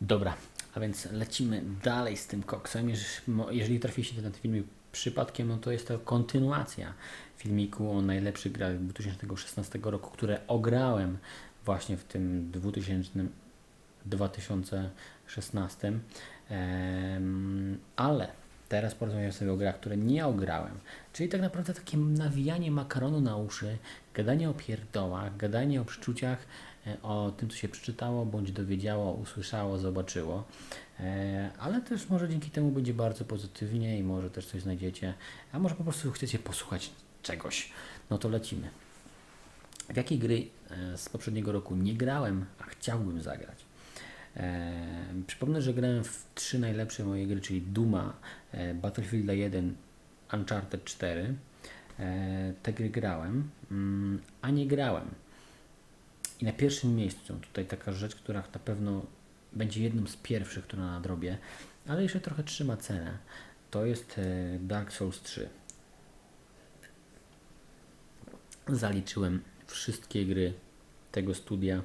Dobra, a więc lecimy dalej z tym koksem. Jeżeli trafiliście na ten filmik przypadkiem, no to jest to kontynuacja filmiku o najlepszych grach 2016 roku, które ograłem właśnie w tym 2000, 2016. ale teraz porozmawiam sobie o grach, które nie ograłem. Czyli tak naprawdę takie nawijanie makaronu na uszy, gadanie o pierdołach, gadanie o przeczuciach, e, o tym, co się przeczytało, bądź dowiedziało, usłyszało, zobaczyło. E, ale też może dzięki temu będzie bardzo pozytywnie i może też coś znajdziecie, a może po prostu chcecie posłuchać czegoś. No to lecimy. W jakiej gry e, z poprzedniego roku nie grałem, a chciałbym zagrać? przypomnę, że grałem w trzy najlepsze moje gry, czyli Duma, Battlefield 1, Uncharted 4. te gry grałem, mm, a nie grałem. I na pierwszym miejscu, tutaj taka rzecz, która na pewno będzie jedną z pierwszych, która nadrobię, ale jeszcze trochę trzyma cenę. To jest e, Dark Souls 3. Zaliczyłem wszystkie gry tego studia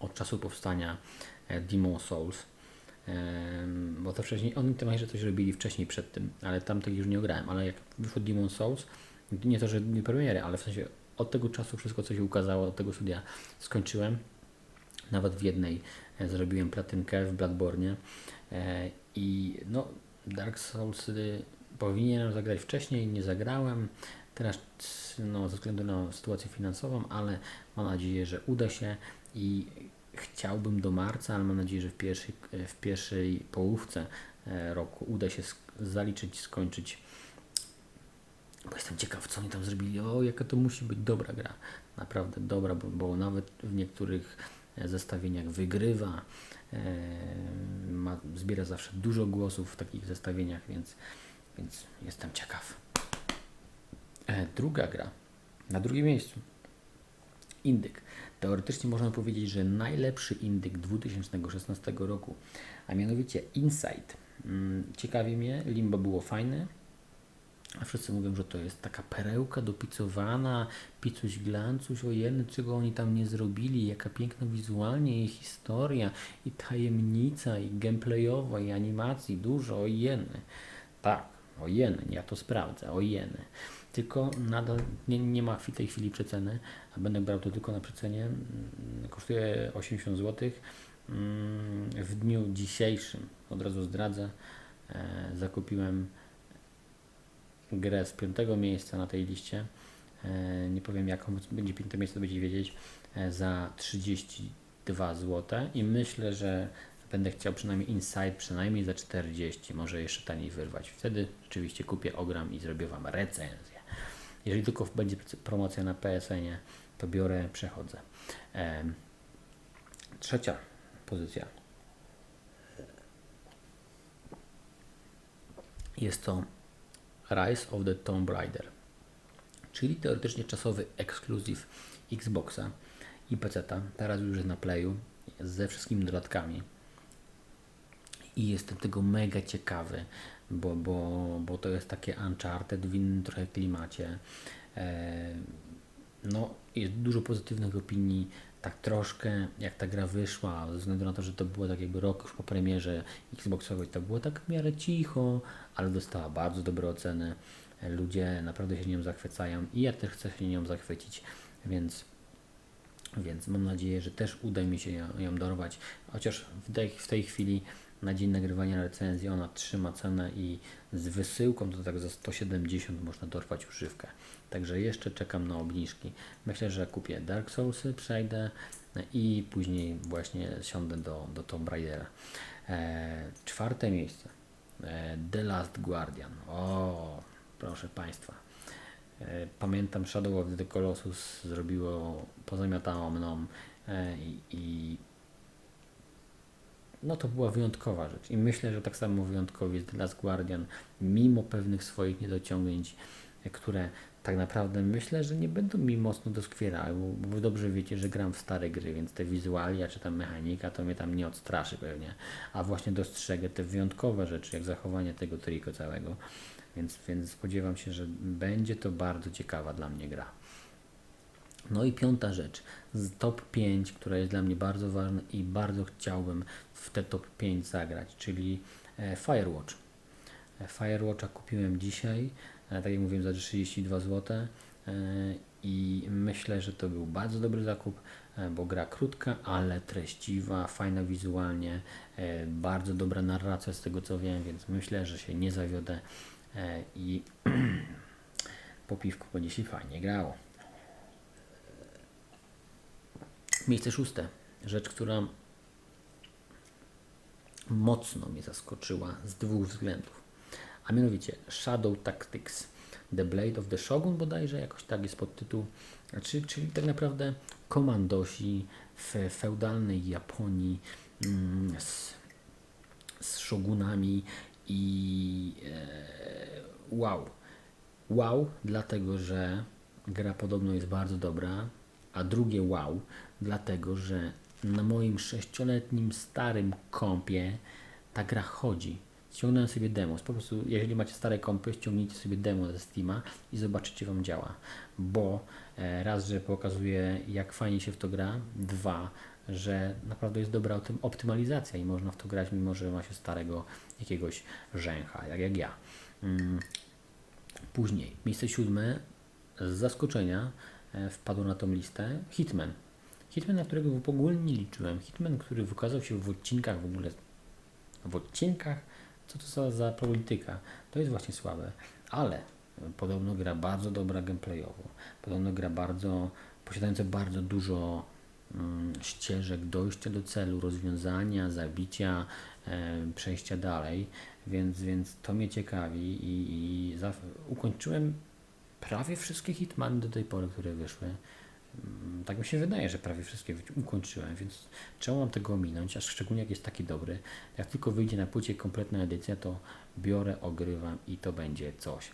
od czasu powstania e, Demon Souls. Bo to wcześniej, oni tam jeszcze coś robili wcześniej przed tym, ale tamtych już nie grałem. Ale jak wyszło Demon Souls, nie to, że nie premiery, ale w sensie od tego czasu wszystko, co się ukazało, od tego studia skończyłem. Nawet w jednej e, zrobiłem platynkę w Bloodborne e, i no Dark Souls powinienem zagrać wcześniej, nie zagrałem. Teraz no, ze względu na sytuację finansową, ale mam nadzieję, że uda się i chciałbym do marca, ale mam nadzieję, że w pierwszej, w pierwszej połówce e, roku uda się zaliczyć, skończyć bo jestem ciekaw, co oni tam zrobili. O, jaka to musi być dobra gra. Naprawdę dobra, bo, bo nawet w niektórych e, zestawieniach wygrywa. E, ma, zbiera zawsze dużo głosów w takich zestawieniach, więc, więc jestem ciekaw. E, druga gra. Na drugim miejscu. Indyk. Teoretycznie można powiedzieć, że najlepszy indyk 2016 roku, a mianowicie Insight. Mm, ciekawi mnie, Limbo było fajne, wszyscy mówią, że to jest taka perełka dopicowana, picuś glancuś, ojeny, czego oni tam nie zrobili, jaka piękna wizualnie i historia, i tajemnica, i gameplayowa, i animacji, dużo, ojeny. Tak, ojeny, ja to sprawdzę, ojeny. Tylko nadal nie, nie ma w tej chwili przeceny, a będę brał to tylko na przecenie. Mm, kosztuje 80 zł. Mm, w dniu dzisiejszym, od razu zdradzę, e, zakupiłem grę z piątego miejsca na tej liście, e, nie powiem jaką będzie piąte miejsce, to będziecie wiedzieć, e, za 32 zł i myślę, że będę chciał przynajmniej Inside przynajmniej za 40, może jeszcze taniej wyrwać. Wtedy rzeczywiście kupię, ogram i zrobię Wam recenzję. Jeżeli tylko będzie promocja na PSN-ie, to biorę, przechodzę. trzecia pozycja. Jest to Rise of the Tomb Raider, czyli teoretycznie czasowy ekskluzyw Xboxa i PC-ta, teraz już jest na Playu, ze wszystkimi dodatkami. I jestem tego mega ciekawy, bo, bo, bo to jest takie Uncharted w innym trochę klimacie. E, no, jest dużo pozytywnych opinii, tak troszkę jak ta gra wyszła, ze względu na to, że to było tak jakby rok już po premierze Xboxowej, to było tak w miarę cicho, ale dostała bardzo dobre oceny. Ludzie naprawdę się nią zachwycają i ja też chcę się nią zachwycić, więc, więc mam nadzieję, że też uda mi się ją, dorwać. Chociaż w tej, w tej chwili na dzień nagrywania recenzji ona trzyma cenę i z wysyłką to tak za 170 można dorwać używkę. Także jeszcze czekam na obniżki. Myślę, że kupię Dark Soulsy, przejdę i później właśnie siądę do, do Tomb Raidera. E, czwarte miejsce. E, The Last Guardian. O, proszę Państwa. E, pamiętam Shadow of the Colossus zrobiło, pozamiatało mną e, i, i no to była wyjątkowa rzecz. I myślę, że tak samo wyjątkowy jest The Guardian, mimo pewnych swoich niedociągnięć, które tak naprawdę myślę, że nie będą mi mocno doskwierały, bo, bo dobrze wiecie, że gram w stare gry, więc te wizualia czy tam mechanika to mnie tam nie odstraszy pewnie, a właśnie dostrzegę te wyjątkowe rzeczy, jak zachowanie tego triko całego, więc, więc spodziewam się, że będzie to bardzo ciekawa dla mnie gra. No i piąta rzecz, z top 5, która jest dla mnie bardzo ważna i bardzo chciałbym w te top 5 zagrać, czyli e, Firewatch. E, Firewatcha kupiłem dzisiaj, e, tak jak mówiłem, za 32 zł i myślę, że to był bardzo dobry zakup, bo gra krótka, ale treściwa, fajna wizualnie, bardzo dobra narracja z tego co wiem, więc myślę, że się nie zawiodę i po piwku będzie się fajnie grało. Miejsce szóste. Rzecz, która mocno mnie zaskoczyła z dwóch względów. A mianowicie Shadow Tactics. The Blade of the Shogun bodajże, jakoś tak jest podtytuł. Znaczy, czyli tak naprawdę komandosi w feudalnej Japonii mm, z, z shogunami i e, wow. Wow, dlatego że gra podobno jest bardzo dobra, a drugie wow, dlatego że na moim sześcioletnim starym kompie ta gra chodzi. Ściągnąłem sobie demo. Po prostu, jeżeli macie stare kompy, ściągnijcie sobie demo ze Steama i zobaczycie, wam działa. Bo e, raz, że pokazuje, jak fajnie się w to gra, dwa, że naprawdę jest dobra optym- optymalizacja i można w to grać, mimo że ma się starego jakiegoś rzęcha, jak, jak ja. Mm. Później, miejsce siódme, z zaskoczenia wpadło na tą listę Hitman. Hitman, na którego w ogóle nie liczyłem. Hitman, który wykazał się w odcinkach w ogóle. W odcinkach? Co to za, za polityka? To jest właśnie słabe. Ale e, podobno gra bardzo dobra gameplayowo. Podobno gra bardzo, posiadająca bardzo dużo mm, ścieżek dojścia do celu, rozwiązania, zabicia, e, przejścia dalej. Więc, więc to mnie ciekawi i, i za, ukończyłem prawie wszystkie Hitmany do tej pory, które wyszły. Mm, Tak mi się wydaje, że prawie wszystkie ukończyłem, więc czemu mam tego ominąć, a szczególnie jak jest taki dobry. Jak tylko wyjdzie na płycie kompletna edycja, to biorę, ogrywam i to będzie coś.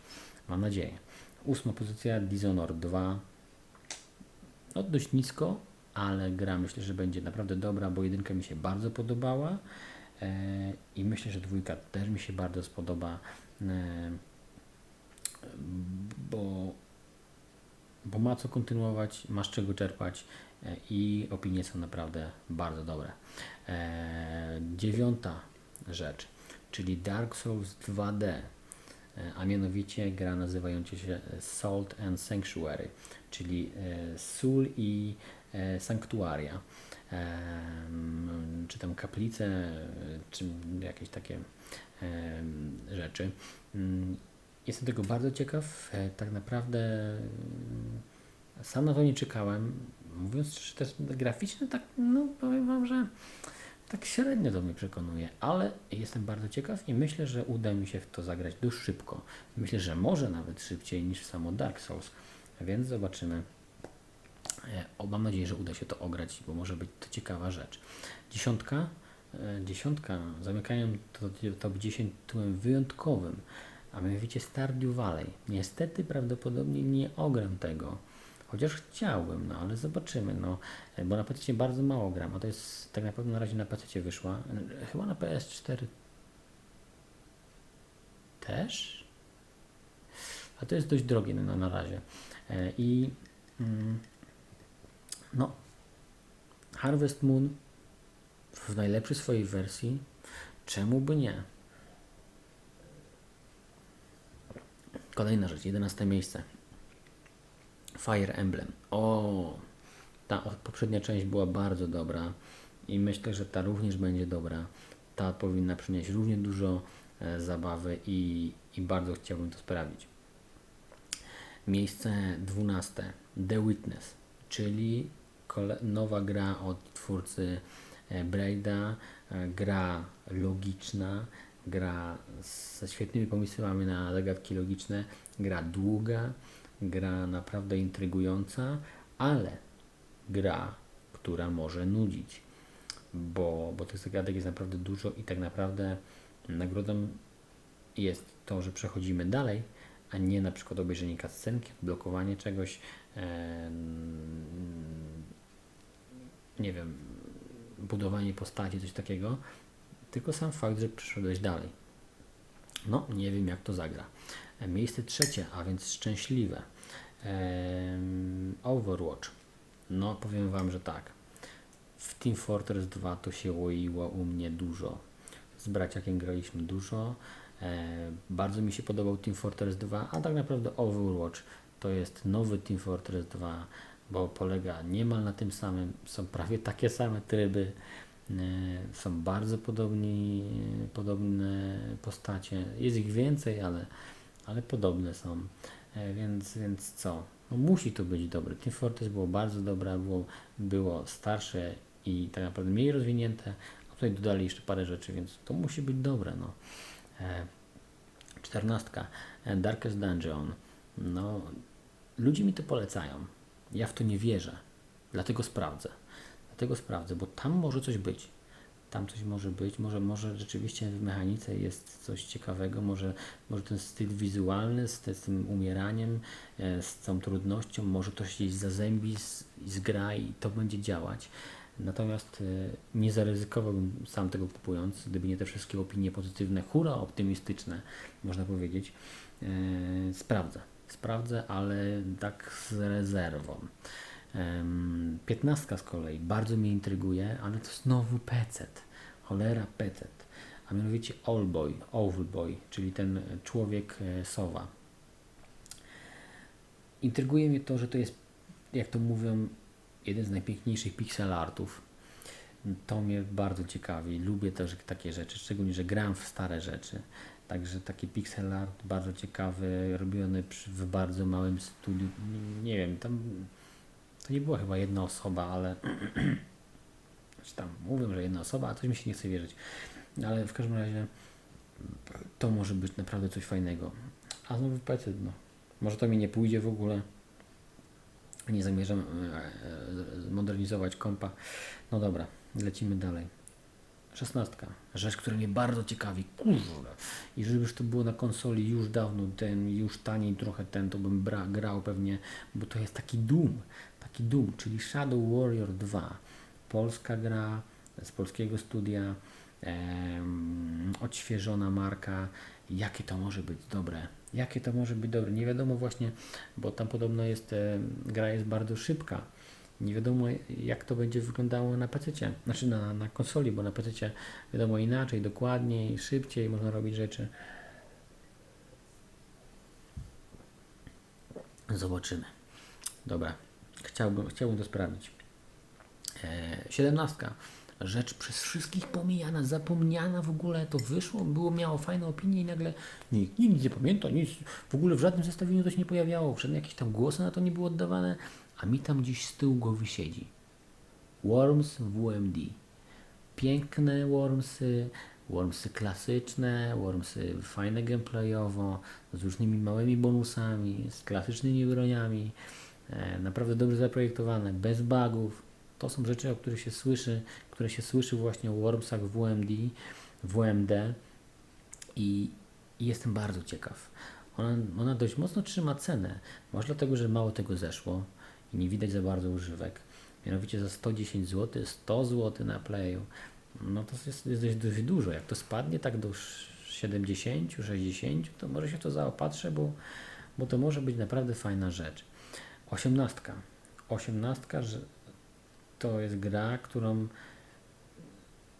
Mam nadzieję. Ósma pozycja Dishonored 2. No dość nisko, ale gra myślę, że będzie naprawdę dobra, bo jedynka mi się bardzo podobała e, i myślę, że dwójka też mi się bardzo spodoba, e, bo bo ma co kontynuować, masz czego czerpać e, i opinie są naprawdę bardzo dobre. E, dziewiąta rzecz, czyli Dark Souls 2D, e, a mianowicie gra nazywająca się Salt and Sanctuary, czyli sól i sanktuaria, e, m, czy tam kaplice, czy jakieś takie rzeczy. Jestem tego bardzo ciekaw. E, Tak naprawdę mm, sam na to nie czekałem. Mówiąc szczerze, też graficzne, tak, no powiem Wam, że tak średnio do mnie przekonuje, ale jestem bardzo ciekaw i myślę, że uda mi się w to zagrać dość szybko. Myślę, że może nawet szybciej niż samo Dark Souls, więc zobaczymy. E, O, mam nadzieję, że uda się to ograć, bo może być to ciekawa rzecz. Dziesiątka, e, dziesiątka, zamykają to top 10 tytułem wyjątkowym, a mianowicie Stardew Valley. Niestety prawdopodobnie nie ogram tego, chociaż chciałbym, no ale zobaczymy, no, bo na PC bardzo mało gram, a to jest tak naprawdę na razie na PC wyszła, chyba na PS4 też, a to jest dość drogie na, na razie E, i mm, no, Harvest Moon w najlepszej swojej wersji, czemu by nie? Kolejna rzecz, 11 miejsce. Fire Emblem. O, ta poprzednia część była bardzo dobra i myślę, że ta również będzie dobra. Ta powinna przynieść równie dużo e, zabawy i, i bardzo chciałbym to sprawdzić. Miejsce 12. The Witness, czyli nowa gra od twórcy e, Braida, e, gra logiczna, gra ze świetnymi pomysłami na zagadki logiczne, gra długa, gra naprawdę intrygująca, ale gra, która może nudzić, bo, bo tych zagadek jest naprawdę dużo i tak naprawdę nagrodą jest to, że przechodzimy dalej, a nie na przykład obejrzenie cutscenki, blokowanie czegoś, nie wiem, budowanie postaci, coś takiego, tylko sam fakt, że przeszedłeś dalej. No, nie wiem jak to zagra. E, Miejsce trzecie, a więc szczęśliwe. Overwatch. No, powiem Wam, że tak. W Team Fortress 2 to się łoiło u mnie dużo. Z braciakiem graliśmy dużo. E, bardzo mi się podobał Team Fortress 2, a tak naprawdę Overwatch to jest nowy Team Fortress 2, bo polega niemal na tym samym. Są prawie takie same tryby. E, są bardzo podobni, podobne postacie. Jest ich więcej, ale, ale podobne są. E, więc, więc co? No musi to być dobre. Team Fortress było bardzo dobre, było, było starsze i tak naprawdę mniej rozwinięte, a tutaj dodali jeszcze parę rzeczy, więc to musi być dobre. No. E, czternastka. Darkest Dungeon. No, ludzie mi to polecają. Ja w to nie wierzę. Dlatego sprawdzę. Dlatego sprawdzę, bo tam może coś być. Tam coś może być, może, może rzeczywiście w mechanice jest coś ciekawego, może, może ten styl wizualny z, te- z tym umieraniem, e, z tą trudnością, może to się gdzieś zazębi zgra i to będzie działać. Natomiast e, nie zaryzykowałbym sam tego kupując, gdyby nie te wszystkie opinie pozytywne, hura optymistyczne, można powiedzieć. E, sprawdzę, sprawdzę, ale tak z rezerwą. Piętnastka z kolei bardzo mnie intryguje, ale to znowu pecet. Cholera pecet. A mianowicie Allboy, Owlboy, czyli ten człowiek e, sowa. Intryguje mnie to, że to jest, jak to mówią, jeden z najpiękniejszych pixel artów. To mnie bardzo ciekawi. Lubię też takie rzeczy, szczególnie, że gram w stare rzeczy. Także taki pixel art bardzo ciekawy, robiony w bardzo małym studiu. Nie wiem, tam to nie była chyba jedna osoba, ale czy tam mówią, że jedna osoba, a coś mi się nie chce wierzyć. Ale w każdym razie to może być naprawdę coś fajnego. A znowu PC, no. Może to mi nie pójdzie w ogóle. Nie zamierzam e, e, modernizować kompa. No dobra, lecimy dalej. Szesnastka. Rzecz, która mnie bardzo ciekawi. Kurde. I żebyś to było na konsoli już dawno, ten, już taniej trochę ten, to bym bra, grał pewnie, bo to jest taki Doom. Taki Doom, czyli Shadow Warrior 2. Polska gra z polskiego studia. Odświeżona marka. Jakie to może być dobre? Jakie to może być dobre? Nie wiadomo właśnie, bo tam podobno jest, e, gra jest bardzo szybka. Nie wiadomo jak to będzie wyglądało na PC, znaczy na, na konsoli, bo na PC wiadomo inaczej, dokładniej, szybciej można robić rzeczy. Zobaczymy. Dobra, chciałbym, chciałbym to sprawdzić. E, 17. Rzecz przez wszystkich pomijana, zapomniana w ogóle, to wyszło, było, miało fajne opinie i nagle nikt, nikt nie pamięta, nic, w ogóle w żadnym zestawieniu to się nie pojawiało, żadne jakieś tam głosy na to nie były oddawane, a mi tam gdzieś z tyłu głowy siedzi. Worms WMD. Piękne Wormsy, Wormsy klasyczne, Wormsy fajne gameplayowo, z różnymi małymi bonusami, z klasycznymi broniami, e, naprawdę dobrze zaprojektowane, bez bugów. To są rzeczy, o których się słyszy, które się słyszy właśnie o Wormsach WMD, WMD i, i jestem bardzo ciekaw. Ona, ona dość mocno trzyma cenę, może dlatego, że mało tego zeszło i nie widać za bardzo używek. Mianowicie za 110 zł, 100 zł na Playu, no to jest, jest dość, dość dużo. Jak to spadnie tak do 70, 60, to może się to zaopatrzę, bo, bo to może być naprawdę fajna rzecz. 18. 18, że to jest gra, którą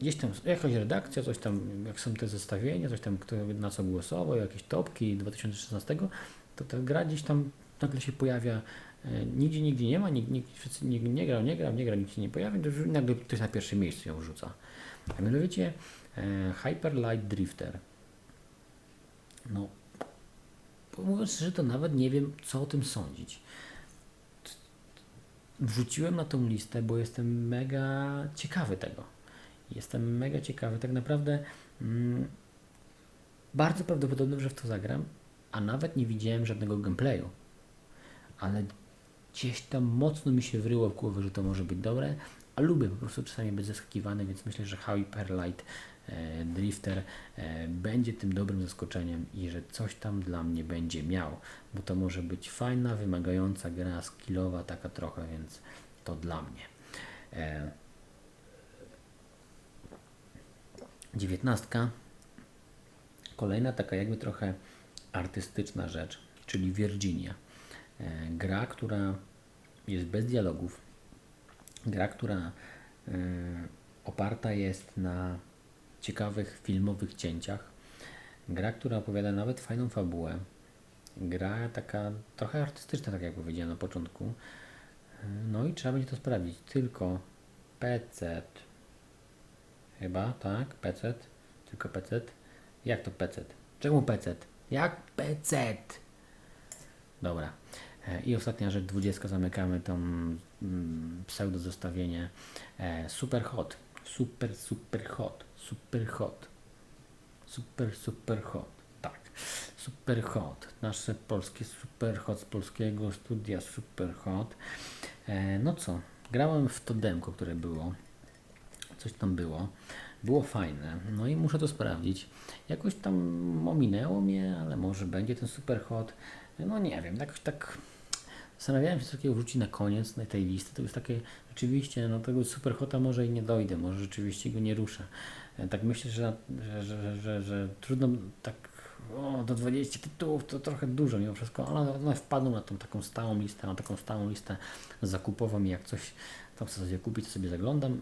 gdzieś tam jakaś redakcja, coś tam, jak są te zestawienia, coś tam, kto na co głosował, jakieś topki 2016, to ta gra gdzieś tam nagle się pojawia, nigdzie, nigdzie nie ma, nikt, nikt, nikt nie grał, nie grał, nie grał, nikt się nie pojawia, to nagle ktoś na pierwszym miejscu ją wrzuca. A mianowicie e, Hyper Light Drifter. No, mówiąc szczerze, to nawet nie wiem, co o tym sądzić. Wrzuciłem na tą listę, bo jestem mega ciekawy tego. Jestem mega ciekawy. Tak naprawdę mm, bardzo prawdopodobne, że w to zagram, a nawet nie widziałem żadnego gameplayu. Ale gdzieś tam mocno mi się wryło w głowę, że to może być dobre, a lubię po prostu czasami być zaskakiwany, więc myślę, że Hyper Light e, Drifter e, będzie tym dobrym zaskoczeniem i że coś tam dla mnie będzie miał, bo to może być fajna, wymagająca gra, skillowa taka trochę, więc to dla mnie. E, dziewiętnastka. Kolejna taka jakby trochę artystyczna rzecz, czyli Virginia. E, gra, która jest bez dialogów, Gra, która y, oparta jest na ciekawych filmowych cięciach. Gra, która opowiada nawet fajną fabułę. Gra taka trochę artystyczna, tak jak powiedziałem na początku. Y, No i trzeba będzie to sprawdzić. Tylko PC. Chyba, tak? PC. Tylko PC. Jak to PC? Czemu PC? Jak PC? Dobra. E, I ostatnia rzecz, 20 zamykamy tą mm, pseudo zestawienie e, Super Hot. Super, super hot. Super hot. Super, super hot. Tak. Super hot. Nasze polskie super hot z polskiego studia super hot. E, no co? Grałem w to demko, które było. Coś tam było. Było fajne. No i muszę to sprawdzić. Jakoś tam ominęło mnie, ale może będzie ten super hot. No nie wiem, jakoś tak zastanawiałem się, co takiego wrzucić na koniec na tej listy. To jest takie, rzeczywiście, no tego super hota może i nie dojdę, może rzeczywiście go nie ruszę. E, Tak myślę, że, że, że, że, że trudno tak o, do 20 tytułów to trochę dużo mimo wszystko, ale one wpadną na tą taką stałą listę, na taką stałą listę zakupową i jak coś tam chcę sobie kupić, to sobie zaglądam,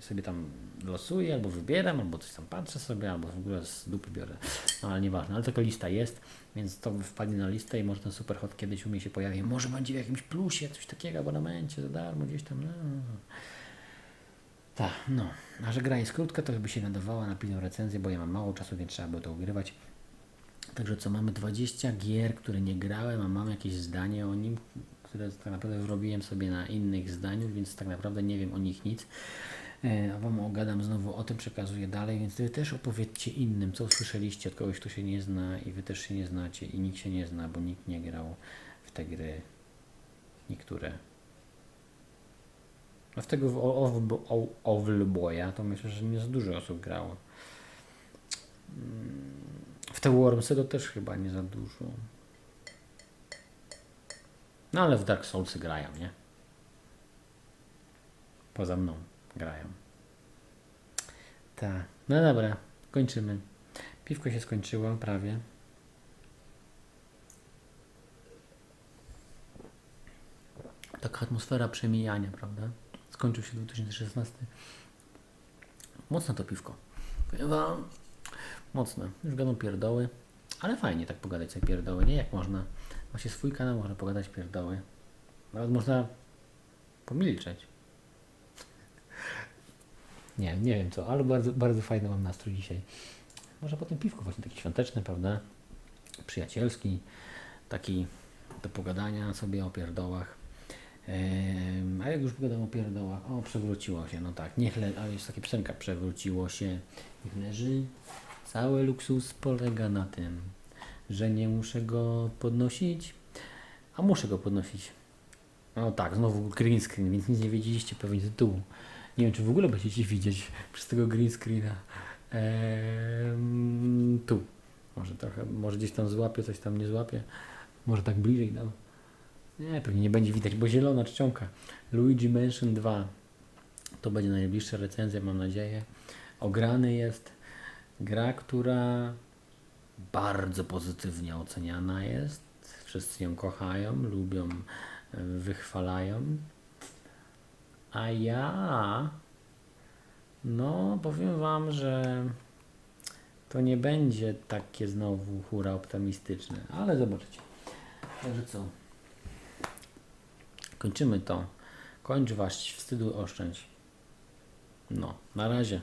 sobie tam losuję, albo wybieram, albo coś tam patrzę sobie, albo w ogóle z dupy biorę. No ale nieważne, ale taka lista jest, więc to wpadnie na listę i może ten superhot kiedyś u mnie się pojawi. Może będzie w jakimś plusie, coś takiego, abonamencie za darmo gdzieś tam. No. Tak, no. A że gra jest krótka, to by się nadawała na pilną recenzję, bo ja mam mało czasu, więc trzeba było to ugrywać. Także co, mamy 20 gier, które nie grałem, a mam jakieś zdanie o nim, które tak naprawdę zrobiłem sobie na innych zdaniach, więc tak naprawdę nie wiem o nich nic. E, A Wam ogadam znowu o tym, przekazuję dalej, więc Wy też opowiedzcie innym, co usłyszeliście od kogoś, kto się nie zna i Wy też się nie znacie i nikt się nie zna, bo nikt nie grał w te gry niektóre. A w tego Owlboya to myślę, że nie za dużo osób grało. W te Wormsy to też chyba nie za dużo. No ale w Dark Soulsy grają, nie? Poza mną grają. Tak. No dobra, kończymy. Piwko się skończyło prawie. Taka atmosfera przemijania, prawda? Skończył się 2016. Mocne to piwko. Powiem wam, mocne. Już gadam pierdoły, ale fajnie tak pogadać sobie pierdoły, nie? Jak można. Ma się swój kanał, można pogadać pierdoły. Nawet można pomilczeć. Nie, nie wiem co, ale bardzo, bardzo fajny mam nastrój dzisiaj. Może potem piwko właśnie taki świąteczny, prawda? Przyjacielski, taki do pogadania sobie o pierdołach. A jak już pogadam o pierdołach, o przewróciło się, no tak, niech le- a jest taka piosenka, przewróciło się, niech leży. Cały luksus polega na tym, że nie muszę go podnosić, a muszę go podnosić. No tak, znowu green screen, więc nic nie wiedzieliście pewnie tytułu. Nie wiem, czy w ogóle będziecie widzieć przez tego green screena. Ehm, tu. Może trochę, może gdzieś tam złapię, coś tam nie złapię. Może tak bliżej dam. Nie, pewnie nie będzie widać, bo zielona czcionka. Luigi Mansion 2. To będzie najbliższa recenzja, mam nadzieję. Ograny jest. Gra, która bardzo pozytywnie oceniana jest. Wszyscy ją kochają, lubią, e, wychwalają. A ja, no powiem Wam, że to nie będzie takie znowu hura optymistyczne, ale zobaczycie. Także co? Kończymy to. Kończ was, wstydu oszczędź. No, na razie.